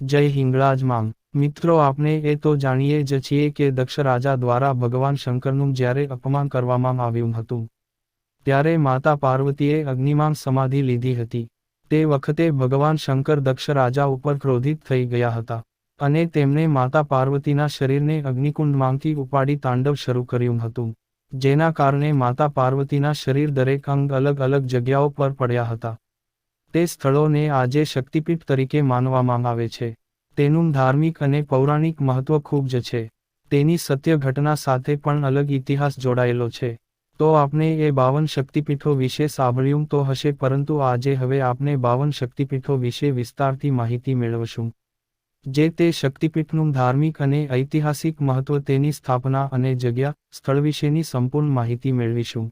જય હિંગળાજ માંગ મિત્રો, આપણે એ તો જાણીએ જ છીએ કે દક્ષ રાજા દ્વારા ભગવાન શંકરનું જ્યારે અપમાન કરવામાં આવ્યું હતું, ત્યારે માતા પાર્વતીએ અગ્નિમાં સમાધિ લીધી હતી. તે વખતે ભગવાન શંકર દક્ષ રાજા ઉપર ક્રોધિત થઈ ગયા હતા અને તેમણે માતા પાર્વતીના શરીરને અગ્નિકુંડમાંથી ઉપાડી તાંડવ શરૂ કર્યું હતું, જેના કારણે માતા પાર્વતીના શરીર દરેક અંગ અલગ અલગ જગ્યાઓ પર પડ્યા હતા. તે સ્થળોને આજે શક્તિપીઠ તરીકે માનવામાં આવે છે. તેનું ધાર્મિક અને પૌરાણિક મહત્વ ખૂબ જ છે. તેની સત્ય ઘટના સાથે પણ અલગ ઇતિહાસ જોડાયેલો છે. તો આપણે એ બાવન શક્તિપીઠો વિશે સાંભળ્યું તો હશે પરંતુ આજે હવે આપણે બાવન શક્તિપીઠો વિશે વિસ્તારથી માહિતી મેળવશું. જે તે શક્તિપીઠનું ધાર્મિક અને ઐતિહાસિક મહત્વ તેની સ્થાપના અને જગ્યા, સ્થળ વિશેની સંપૂર્ણ માહિતી મેળવીશું.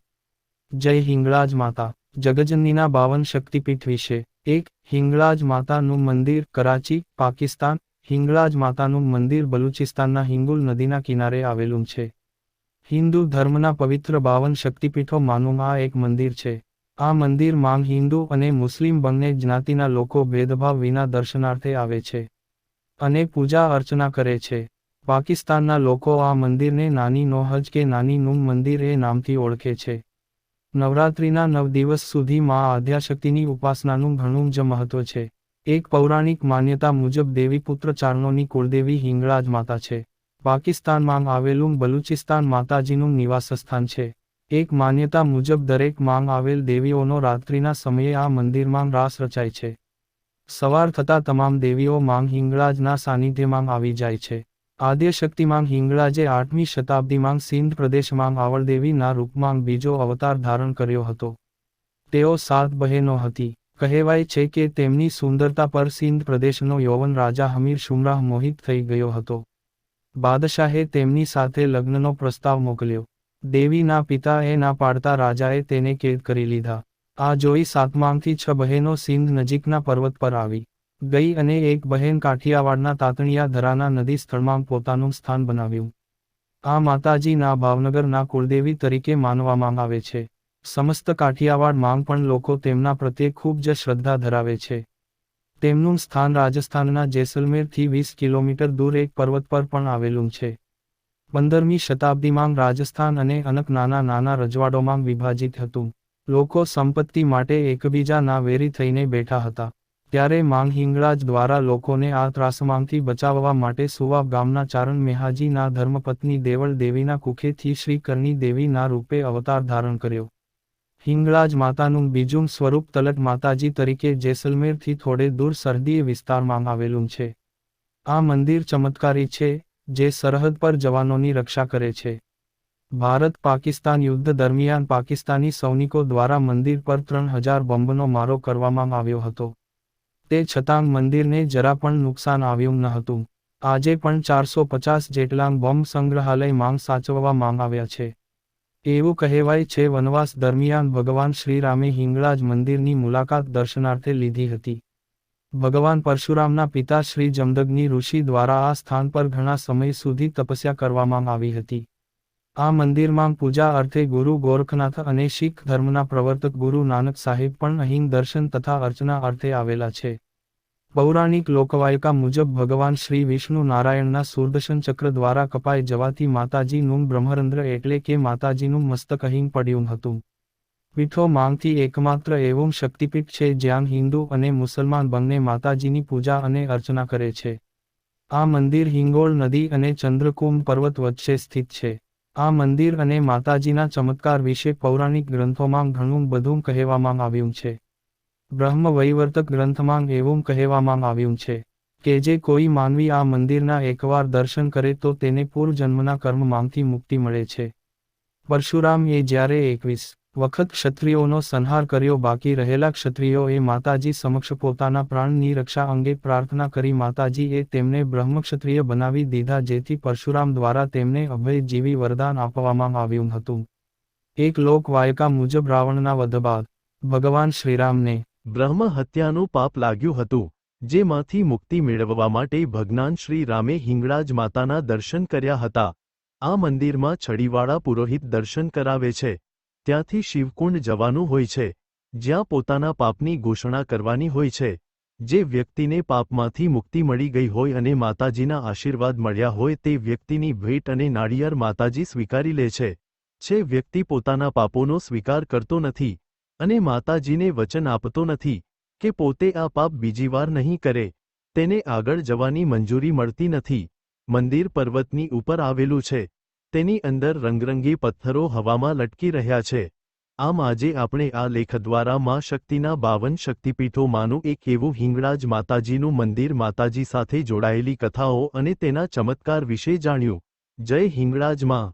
જય હિંગળાજ માતા, જગજનનીના બાવન શક્તિપીઠ વિશે, એક, હિંગળાજ માતાનું મંદિર કરાચી, પાકિસ્તાન, હિંગળાજ માતાનું મંદિર બલુચિસ્તાનના હિંગુલ નદીના કિનારે આવેલું છે. હિન્દુ ધર્મના પવિત્ર બાવન શક્તિપીઠો આ એક મંદિર છે. આ મંદિર માંગ હિન્દુ અને મુસ્લિમ બંને જ્ઞાતિના લોકો ભેદભાવ વિના દર્શનાર્થે આવે છે અને પૂજા અર્ચના કરે છે. પાકિસ્તાનના લોકો આ મંદિરને નાની નોહજ કે નાની નુમ મંદિર એ નામથી ઓળખે છે. નવરાત્રિના નવ દિવસ સુધી મા આદ્યાશક્તિની ઉપાસનાનું ઘણું જ મહત્વ છે. એક પૌરાણિક માન્યતા મુજબ દેવીપુત્ર ચારણોની કુળદેવી હિંગળાજ માતા છે. પાકિસ્તાનમાં આવેલું બલુચિસ્તાન માતાજીનું નિવાસસ્થાન છે. એક માન્યતા મુજબ દરેક માંગ આવેલ દેવીઓનો રાત્રિના સમયે આ મંદિરમાં રાસ રચાય છે. સવાર થતાં તમામ દેવીઓ માંગ હિંગળાજના સાનિધ્યમાં આવી જાય છે. આદ્યશક્તિમાંગ હિંગળાજે આઠમી શતાબ્દીમાં સિંધ પ્રદેશમાં આવળદેવીના રૂપમાં બીજો અવતાર ધારણ કર્યો હતો. તેઓ સાત બહેનો હતી. કહેવાય છે કે તેમની સુંદરતા પર સિંધ પ્રદેશનો યૌવન રાજા હમીર શુમરાહ મોહિત થઈ ગયો હતો. બાદશાહે તેમની સાથે લગ્નનો પ્રસ્તાવ મોકલ્યો. દેવીના પિતા એ ના પાડતા રાજાએ તેને કેદ કરી લીધા. આ જોઈ સાતમાંથી છ બહેનો સિંધ નજીકના પર્વત પર આવી. ગઈ અને એક બહેન કાઠિયાવાડના તાતણિયા ધરાના નદી સ્થળમાં પોતાનું સ્થાન બનાવ્યું. આ માતાજીના ભાવનગરના કુળદેવી તરીકે માનવામાં આવે છે. સમસ્ત કાઠિયાવાડ માંગ પણ લોકો તેમના પ્રત્યે ખૂબ જ શ્રદ્ધા ધરાવે છે. તેમનું સ્થાન રાજસ્થાનના જેસલમેરથી વીસ કિલોમીટર દૂર એક પર્વત પર પણ આવેલું છે. પંદરમી શતાબ્દીમાં રાજસ્થાન અને અનક નાના નાના રજવાડોમાં વિભાજિત હતું. લોકો સંપત્તિ માટે એકબીજાના વેરી થઈને બેઠા હતા. ત્યારે માંગ હિંગળાજ દ્વારા લોકોને આ ત્રાસમાંથી બચાવવા માટે સુવા ગામના ચારણ મેહાજીના ધર્મપત્ની દેવળ દેવીના કુખેથી શ્રી કરણી દેવીના રૂપે અવતાર ધારણ કર્યો. હિંગળાજ માતાનું બીજું સ્વરૂપ તલટ માતાજી તરીકે જેસલમેરથી થોડે દૂર સરહદીય વિસ્તારમાં આવેલું છે. આ મંદિર ચમત્કારી છે, જે સરહદ પર જવાનોની રક્ષા કરે છે. ભારત પાકિસ્તાન યુદ્ધ દરમિયાન પાકિસ્તાની સૈનિકો દ્વારા મંદિર પર ત્રણ હજાર બોમ્બનો મારો કરવામાં આવ્યો હતો. તે છતાં મંદિરને જરા પણ નુકસાન આવ્યું ન હતું. આજે પણ ચારસો પચાસ જેટલા બોમ્બ સંગ્રહાલય માંગ સાચવવા માંગ આવ્યા છે. એવું કહેવાય છે, વનવાસ દરમિયાન ભગવાન શ્રીરામે હિંગળાજ મંદિરની મુલાકાત દર્શનાર્થે લીધી હતી. ભગવાન પરશુરામના પિતા શ્રી જમદગ્નિ ઋષિ દ્વારા આ સ્થાન પર ઘણા સમય સુધી તપસ્યા કરવામાં આવી હતી. આ મંદિરમાં પૂજા અર્થે ગુરુ ગોરખનાથ અને શીખ ધર્મના પ્રવર્તક ગુરુ નાનક સાહેબ પણ અહીં દર્શન તથા અર્ચના અર્થે આવેલા છે. પૌરાણિક લોકવાયકા મુજબ ભગવાન શ્રી વિષ્ણુ નારાયણના સુદર્શન ચક્ર દ્વારા કપાઈ જવાથી માતાજીનું બ્રહ્મરંધ્ર એટલે કે માતાજીનું મસ્તક અહીં પડ્યું હતું. પીઠો માંગથી એકમાત્ર એવું શક્તિપીઠ છે જ્યાં હિન્દુ અને મુસલમાન બંને માતાજીની પૂજા અને અર્ચના કરે છે. આ મંદિર હિંગોળ નદી અને ચંદ્રકુંભ પર્વત વચ્ચે સ્થિત છે. આ મંદિર અને માતાજીના ચમત્કાર વિશે પૌરાણિક ગ્રંથોમાં ઘણું બધું કહેવામાં આવ્યું છે. બ્રહ્મ વૈવર્તક ગ્રંથમાં એવું કહેવામાં આવ્યું છે કે જે કોઈ માનવી આ મંદિરના એકવાર દર્શન કરે તો તેને પૂર્વજન્મના કર્મમાંથી મુક્તિ મળે છે. પરશુરામ એ જ્યારે એકવીસ વખત ક્ષત્રિયોનો સંહાર કર્યો. બાકી રહેલા ક્ષત્રિયોએ માતાજી સમક્ષ પોતાના પ્રાણની રક્ષા અંગે પ્રાર્થના કરી. માતાજીએ તેમને બ્રહ્મક્ષત્રિય બનાવી દીધા, જેથી પરશુરામ દ્વારા તેમને અભય જીવી વરદાન આપવામાં આવ્યું હતું. એક લોકવાયકા મુજબ રાવણના વધ બાદ ભગવાન શ્રીરામને બ્રહ્મ હત્યાનું પાપ લાગ્યું હતું, જેમાંથી મુક્તિ મેળવવા માટે ભગવાન શ્રી રામે હિંગળાજ માતાના દર્શન કર્યા હતા. આ મંદિરમાં છડીવાળા પુરોહિત દર્શન કરાવે છે. ત્યાંથી શિવકુંડ જવાનું હોય છે, જ્યાં પોતાના પાપની ઘોષણા કરવાની હોય છે, જે વ્યક્તિને પાપમાંથી મુક્તિ મળી ગઈ હોય અને માતાજીના આશીર્વાદ મળ્યા હોય તે વ્યક્તિની ભેટ અને નાળિયેર માતાજી સ્વીકારી લે છે. છે વ્યક્તિ પોતાના પાપોનો સ્વીકાર કરતો નથી અને માતાજીને વચન આપતો નથી કે પોતે આ પાપ બીજી વાર નહીં કરે, તેને આગળ જવાની મંજૂરી મળતી નથી. મંદિર પર્વતની ઉપર આવેલું છે. તેની અંદર રંગરંગી પથ્થરો હવામાં લટકી રહ્યા છે. આમ આજે આપણે આ લેખ દ્વારા માં શક્તિના બાવન શક્તિપીઠોમાંનું એક એવું હિંગળાજ માતાજીનું મંદિર માતાજી સાથે જોડાયેલી કથાઓ અને તેના ચમત્કાર વિશે જાણ્યું. જય હિંગળાજમાં